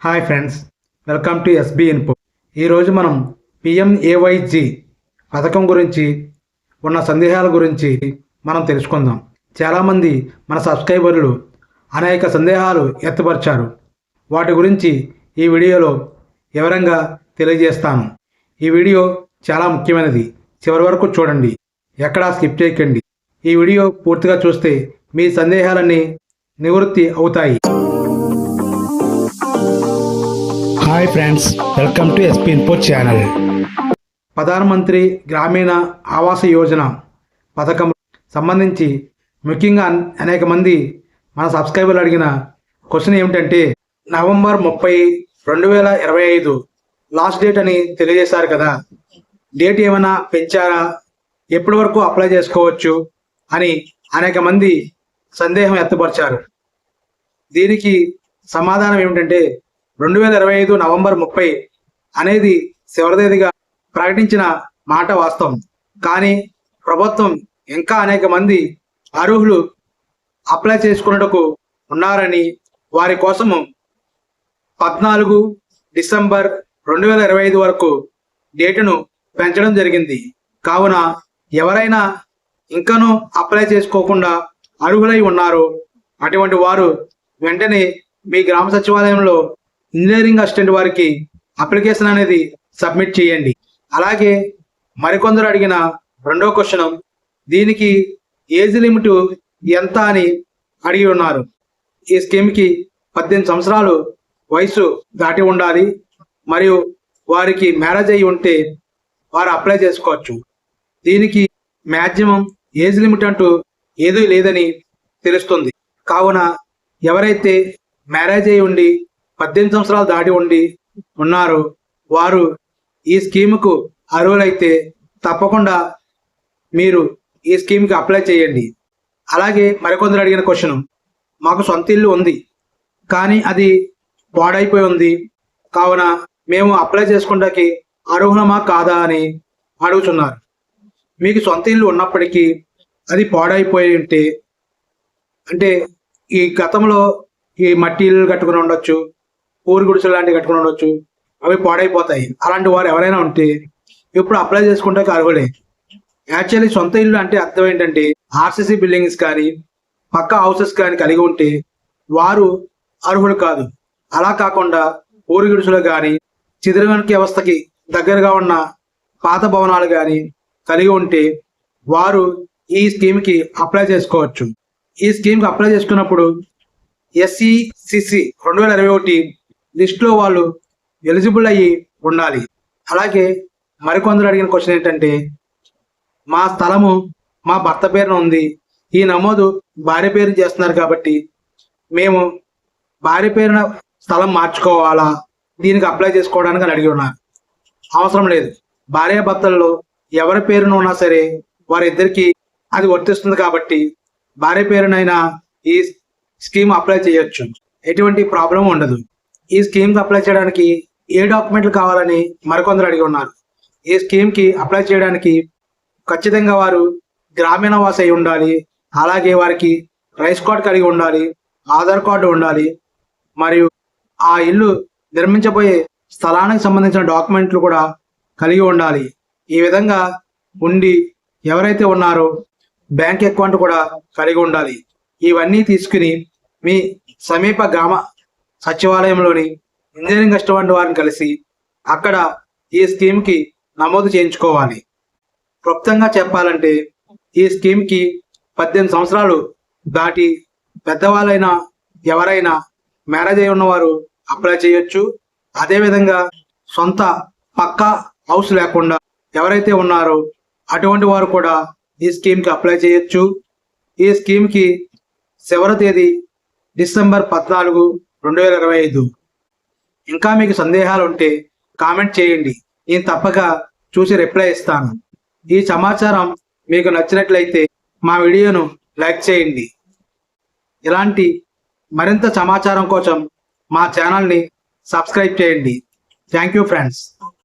Hi friends welcome to S B. ఈరోజు మనం పిఎంఏవైజి పథకం గురించి ఉన్న సందేహాల గురించి మనం తెలుసుకుందాం. చాలామంది మన సబ్స్క్రైబర్లు అనేక సందేహాలు ఎత్తపరిచారు. వాటి గురించి ఈ వీడియోలో వివరంగా తెలియజేస్తాను. ఈ వీడియో చాలా ముఖ్యమైనది. చివరి వరకు చూడండి. ఎక్కడా స్కిప్ చేయకండి. ఈ వీడియో పూర్తిగా చూస్తే మీ సందేహాలన్నీ నివృత్తి అవుతాయి. Hi friends welcome to SP info channel ప్రధానమంత్రి గ్రామీణ ఆవాస యోజన పథకం సంబంధించి ముఖ్యంగా అనేక మంది మన సబ్స్క్రైబర్లు అడిగిన క్వశ్చన్ ఏమిటంటే నవంబర్ ముప్పై రెండు వేల ఇరవై ఐదు లాస్ట్ డేట్ అని తెలియజేశారు కదా. డేట్ ఏమైనా పెంచారా? ఎప్పటి వరకు అప్లై చేసుకోవచ్చు? అని అనేక మంది సందేహం ఎత్తపరిచారు దీనికి సమాధానం ఏమిటంటే రెండు వేల ఇరవై ఐదు నవంబర్ ముప్పై అనేది చివరిదేదిగా ప్రకటించిన మాట వాస్తవం. కానీ ప్రభుత్వం ఇంకా అనేక మంది అర్హులు అప్లై చేసుకున్నట్టుకు ఉన్నారని వారి కోసము పద్నాలుగు డిసెంబర్ రెండు వేల ఇరవై ఐదు వరకు డేటును పెంచడం జరిగింది. కావున ఎవరైనా ఇంకనూ అప్లై చేసుకోకుండా అర్హులై ఉన్నారో అటువంటి వారు వెంటనే మీ గ్రామ సచివాలయంలో ఇంజనీరింగ్ అసిస్టెంట్ వారికి అప్లికేషన్ అనేది సబ్మిట్ చేయండి. అలాగే మరికొందరు అడిగిన రెండో క్వశ్చన్ దీనికి ఏజ్ లిమిట్ ఎంత అని అడిగి ఉన్నారు. ఈ స్కీమ్కి పద్దెనిమిది సంవత్సరాలు వయసు దాటి ఉండాలి. మరియు వారికి మ్యారేజ్ అయి ఉంటే వారు అప్లై చేసుకోవచ్చు. దీనికి మ్యాక్సిమం ఏజ్ లిమిట్ అంటూ ఏదీ లేదని తెలుస్తుంది. కావున ఎవరైతే మ్యారేజ్ అయి ఉండి పద్దెనిమిది సంవత్సరాలు దాటి ఉండి ఉన్నారు. వారు ఈ స్కీముకు అర్హులైతే తప్పకుండా మీరు ఈ స్కీమ్కి అప్లై చేయండి. అలాగే మరికొందరు అడిగిన క్వశ్చన్ మాకు సొంత ఇల్లు ఉంది కానీ అది పాడైపోయి ఉంది. కావున మేము అప్లై చేసుకుంటాకి అర్హులమా కాదా అని అడుగుతున్నారు. మీకు సొంత ఇల్లు ఉన్నప్పటికీ అది పాడైపోయి ఉంటే అంటే ఈ గతంలో ఈ మట్టి ఇల్లు కట్టుకుని ఉండొచ్చు ఊరి గుడిసెలు లాంటివి కట్టుకుని ఉండొచ్చు. అవి పాడైపోతాయి. అలాంటి వారు ఎవరైనా ఉంటే ఇప్పుడు అప్లై చేసుకుంటే అర్హులే. యాక్చువల్లీ సొంత ఇల్లు అంటే అర్థం ఏంటంటే ఆర్సీసీ బిల్డింగ్స్ కానీ పక్క హౌసెస్ కానీ కలిగి ఉంటే వారు అర్హులు కాదు. అలా కాకుండా ఊరి గుడిసెలు కానీ చిదిరవనికి వ్యవస్థకి దగ్గరగా ఉన్న పాత భవనాలు కానీ కలిగి ఉంటే వారు ఈ స్కీమ్కి అప్లై చేసుకోవచ్చు. ఈ స్కీమ్కి అప్లై చేసుకున్నప్పుడు ఎస్సీసిసి రెండు వేల ఇరవై ఒకటి లిస్ట్లో వాళ్ళు ఎలిజిబుల్ అయ్యి ఉండాలి. అలాగే మరికొందరు అడిగిన క్వశ్చన్ ఏంటంటే మా స్థలము మా భర్త పేరున ఉంది. ఈ నమోదు భార్య పేరు చేస్తున్నారు కాబట్టి మేము భార్య పేరున స్థలం మార్చుకోవాలా? దీనికి అప్లై చేసుకోవడానికి అని అడిగి ఉన్నారు. అవసరం లేదు. భార్య భర్తల్లో ఎవరి పేరున ఉన్నా సరే వారిద్దరికి అది వర్తిస్తుంది కాబట్టి భార్య పేరునైనా ఈ స్కీమ్ అప్లై చేయొచ్చు. ఎటువంటి ప్రాబ్లం ఉండదు. ఈ స్కీమ్కి అప్లై చేయడానికి ఏ డాక్యుమెంట్లు కావాలని మరికొందరు అడిగి ఉన్నారు. ఈ స్కీమ్కి అప్లై చేయడానికి ఖచ్చితంగా వారు గ్రామీణ వాసి అయి ఉండాలి అలాగే వారికి రైస్ కార్డ్ కలిగి ఉండాలి ఆధార్ కార్డు ఉండాలి మరియు ఆ ఇల్లు నిర్మించబోయే స్థలానికి సంబంధించిన డాక్యుమెంట్లు కూడా కలిగి ఉండాలి. ఈ విధంగా ఉండి ఎవరైతే ఉన్నారో బ్యాంక్ అకౌంట్ కూడా కలిగి ఉండాలి. ఇవన్నీ తీసుకుని మీ సమీప గ్రామ సచివాలయంలోని ఇంజనీరింగ్ అసిస్టెంట్ వారిని కలిసి అక్కడ ఈ స్కీమ్కి నమోదు చేయించుకోవాలి. క్లుప్తంగా చెప్పాలంటే ఈ స్కీమ్కి పద్దెనిమిది సంవత్సరాలు దాటి పెద్దవాళ్ళైనా ఎవరైనా మ్యారేజ్ అయి ఉన్నవారు అప్లై చేయొచ్చు. అదేవిధంగా సొంత పక్కా హౌస్ లేకుండా ఎవరైతే ఉన్నారో అటువంటి వారు కూడా ఈ స్కీమ్కి అప్లై చేయొచ్చు. ఈ స్కీమ్కి చివరి తేదీ డిసెంబర్ పద్నాలుగు రెండు వేల ఇరవై ఐదు. ఇంకా మీకు సందేహాలు ఉంటే కామెంట్ చేయండి. నేను తప్పక చూసి రిప్లై ఇస్తాను. ఈ సమాచారం మీకు నచ్చినట్లయితే మా వీడియోను లైక్ చేయండి. ఇలాంటి మరింత సమాచారం కోసం మా ఛానల్ని సబ్స్క్రైబ్ చేయండి. Thank you friends.